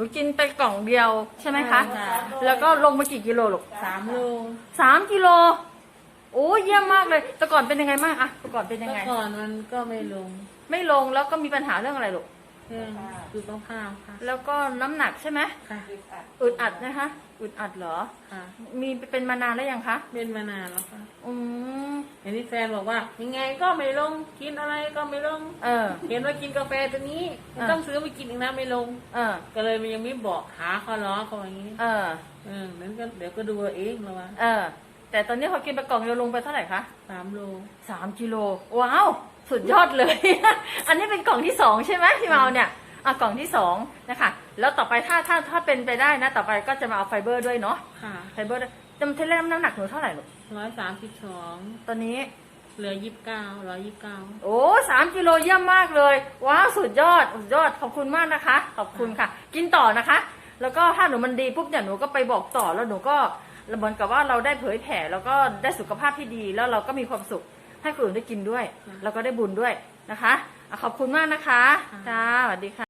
นูกินไปกล่องเดียวใช่ไหมคะ ใช่ค่ะ แล้วก็ลงมากี่กิโลลูกสามโลสามกิโล โอ้เยี่ยมมากเลย แต่ก่อนเป็นยังไงบ้างอะแต่ก่อนเป็นยังเมื่ไงอก่อนมันก็ไม่ลงไม่ลงแล้วก็มีปัญหาเรื่องอะไรลูก เรื่องคือต้องข้าวค่ะแล้วก็น้ำหนักใช่ไหมค่ะอึดอัดนะคะ อึดอัดเหรอ ค่ะ มีเป็นมานานแล้วยังคะ เป็นมานานแล้วค่ะ อืม เห็นที่แฟนบอกว่า ยังไงก็ไม่ลงกินอะไรก็ไม่ลง เออ เห็นว่ากินกาแฟตัวนี้อ่าต้องซื้อไปกินอีกนะไม่ลง เออ ก็เลยมันยังไม่บอกหาเขาล้อเขาอย่างนี้เออ เออนั้นก็เดี๋ยวก็ดูเอาเองแล้วว่าเออ แต่ตอนนี้พอกินไปกล่องเดียวลงไปเท่าไหร่คะสามโลสามกิโลว้าวสุดยอดเลย อันนี้เป็นกล่องที่สองใช่ไหมพี่เมาเนี่ยอะกล่องที่สองนะคะ แล้วต่อไปถ้าถ้าถ้าเป็นไปได้นะ ต่อไปก็จะมาเอาไฟเบอร์ด้วยเนาะค่ะไฟเบอร์ด้วย จำเทเลน้ำหนักหนูเท่าไหร่ลูกร้อยสามสิบสองตอนนี้ เหลือยี่สิบเก้าร้อยยี่สิบเก้าโอ้สามกิโลเยี่ยมมากเลย ว้าวสุดยอดสุดยอดขอบคุณมากนะคะ ขอบคุณค่ะ กินต่อนะคะ แล้วก็ถ้าหนูมันดีปุ๊บเนี่ยหนูก็ไปบอกต่อแล้วหนูก็เหมือนกับว่าเราได้เผยแผ่แล้วก็ได้สุขภาพที่ดีแล้วเราก็มีความสุขให้คนอื่นได้กินด้วย แล้วก็ได้บุญด้วยนะคะอะขอบคุณมากนะคะจ้าสวัสดีค่ะ